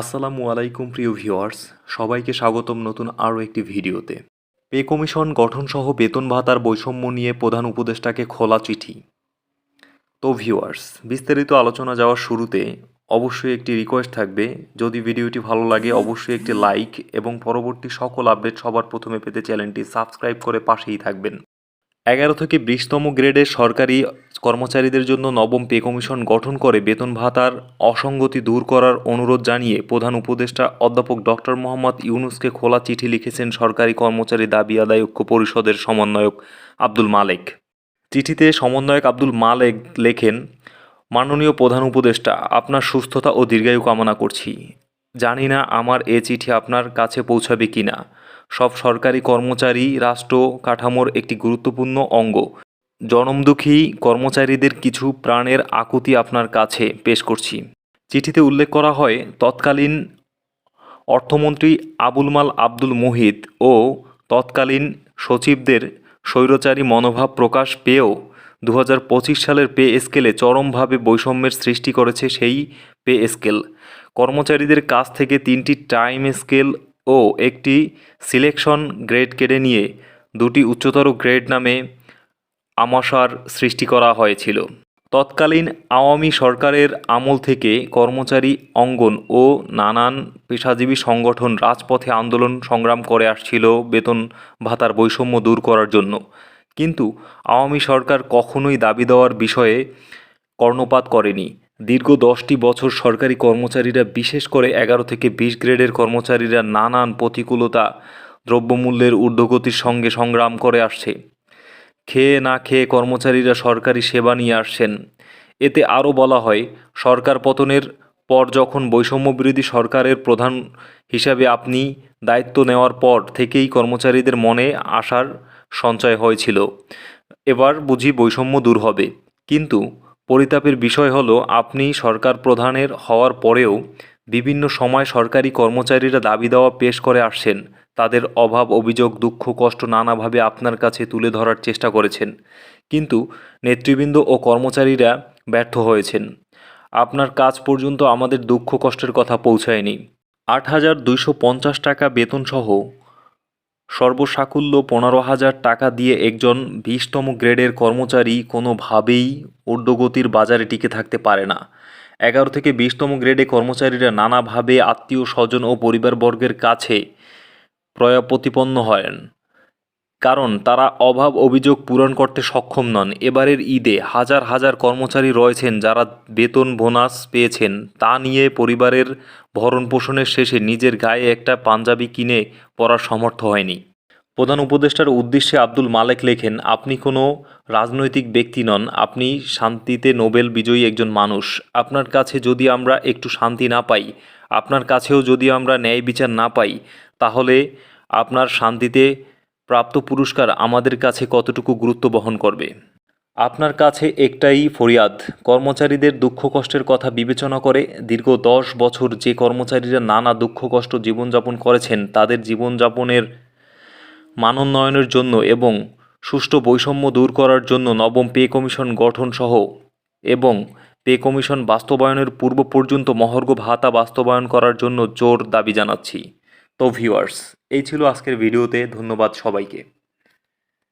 আসসালামু আলাইকুম, প্রিয় ভিউয়ার্স। সবাইকে স্বাগতম নতুন আরও একটি ভিডিওতে। পে কমিশন গঠনসহ বেতন ভাতার বৈষম্য নিয়ে প্রধান উপদেষ্টাকে খোলা চিঠি। তো ভিউয়ার্স, বিস্তারিত আলোচনা যাওয়ার শুরুতে অবশ্যই একটি রিকোয়েস্ট থাকবে। যদি ভিডিওটি ভালো লাগে, অবশ্যই একটি লাইক এবং পরবর্তী সকল আপডেট সবার প্রথমে পেতে চ্যানেলটি সাবস্ক্রাইব করে পাশেই থাকবেন। এগারো থেকে বিশতম গ্রেডের সরকারি কর্মচারীদের জন্য নবম পে কমিশন গঠন করে বেতন ভাতার অসঙ্গতি দূর করার অনুরোধ জানিয়ে প্রধান উপদেষ্টা অধ্যাপক ডক্টর মোহাম্মদ ইউনুসকে খোলা চিঠি লিখেছেন সরকারি কর্মচারী দাবি আদায় ঐক্য পরিষদের সমন্বয়ক আব্দুল মালেক। চিঠিতে সমন্বয়ক আব্দুল মালেক লেখেন, মাননীয় প্রধান উপদেষ্টা, আপনার সুস্থতা ও দীর্ঘায়ু কামনা করছি। জানি না আমার এ চিঠি আপনার কাছে পৌঁছাবে কিনা। সব সরকারি কর্মচারী, রাষ্ট্র কাঠামোর একটি গুরুত্বপূর্ণ অঙ্গ। জনমদুখী কর্মচারীদের কিছু প্রাণের আকুতি আপনার কাছে পেশ করছি। চিঠিতে উল্লেখ করা হয়, তৎকালীন অর্থমন্ত্রী আবুল মাল আব্দুল মুহিত ও তৎকালীন সচিবদের স্বৈরচারী মনোভাব প্রকাশ পেয়েও দু হাজার পঁচিশ সালের পে স্কেলে চরমভাবে বৈষম্যের সৃষ্টি করেছে সেই পে স্কেল। কর্মচারীদের কাছ থেকে তিনটি টাইম স্কেল ও একটি সিলেকশন গ্রেড কেড়ে নিয়ে দুটি উচ্চতর গ্রেড নামে আমাশার সৃষ্টি করা হয়েছিল। তৎকালীন আওয়ামী সরকারের আমল থেকে কর্মচারী অঙ্গন ও নানান পেশাজীবী সংগঠন রাজপথে আন্দোলন সংগ্রাম করে আসছিল বেতন ভাতার বৈষম্য দূর করার জন্য। কিন্তু আওয়ামী সরকার কখনোই দাবি দেওয়ার বিষয়ে কর্ণপাত করেনি। দীর্ঘ দশটি বছর সরকারি কর্মচারীরা, বিশেষ করে এগারো থেকে বিশ গ্রেডের কর্মচারীরা নানান প্রতিকূলতা দ্রব্যমূল্যের ঊর্ধ্বগতির সঙ্গে সংগ্রাম করে আসছে। খেয়ে না খেয়ে কর্মচারীরা সরকারি সেবা নিয়ে আসছেন। এতে আরও বলা হয়, সরকার পতনের পর যখন বৈষম্য বিরোধী সরকারের প্রধান হিসাবে আপনি দায়িত্ব নেওয়ার পর থেকেই কর্মচারীদের মনে আশার সঞ্চয় হয়েছিল। এবার বুঝি বৈষম্য দূর হবে। কিন্তু পরিতাপের বিষয় হলো, আপনি সরকার প্রধানের হওয়ার পরেও বিভিন্ন সময় সরকারি কর্মচারীরা দাবি দেওয়া পেশ করে আসছেন। তাদের অভাব, অভিযোগ, দুঃখ, কষ্ট নানাভাবে আপনার কাছে তুলে ধরার চেষ্টা করেছেন। কিন্তু নেতৃবৃন্দ ও কর্মচারীরা ব্যর্থ হয়েছেন। আপনার কাজ পর্যন্ত আমাদের দুঃখ, কষ্টের কথা পৌঁছায়নি। আট হাজার দুইশো পঞ্চাশ টাকা বেতনসহ সর্বসাকুল্য পনেরো হাজার টাকা দিয়ে একজন বিশতম গ্রেডের কর্মচারী কোনোভাবেই ঊর্ধ্বগতির বাজারে টিকে থাকতে পারে না। এগারো থেকে বিশতম গ্রেডে কর্মচারীরা নানাভাবে আত্মীয় স্বজন ও পরিবারবর্গের কাছে প্রতিপন্ন হন কারণ তারা অভাব অভিযোগ পূরণ করতে সক্ষম নন। এবারের ঈদে হাজার হাজার কর্মচারী রয়েছেন যারা বেতন বোনাস পেয়েছেন। তা নিয়ে পরিবারের ভরণ পোষণের শেষে নিজের গায়ে একটা পাঞ্জাবি কিনে পরার সমর্থ হয়নি। প্রধান উপদেষ্টার উদ্দেশ্যে আব্দুল মালেক লেখেন, আপনি কোনো রাজনৈতিক ব্যক্তি নন, আপনি শান্তিতে নোবেল বিজয়ী একজন মানুষ। আপনার কাছে যদি আমরা একটু শান্তি না পাই, আপনার কাছেও যদি আমরা ন্যায় বিচার না পাই, তাহলে আপনার শান্তিতে প্রাপ্ত পুরস্কার আমাদের কাছে কতটুকু গুরুত্ব বহন করবে? আপনার কাছে একটাই ফরিয়াদ, কর্মচারীদের দুঃখ কষ্টের কথা বিবেচনা করে দীর্ঘ দশ বছর যে কর্মচারীরা নানা দুঃখ কষ্ট জীবনযাপন করেছেন, তাদের জীবনযাপনের মানোন্নয়নের জন্য এবং সুষ্ঠু বৈষম্য দূর করার জন্য নবম পে কমিশন গঠন সহ এবং পে কমিশন বাস্তবায়নের পূর্ব পর্যন্ত মহর্ঘ ভাতা বাস্তবায়ন করার জন্য জোর দাবি জানাচ্ছি। তো ভিউয়ার্স এই ছিল আজকের ভিডিওতে, ধন্যবাদ সবাইকে।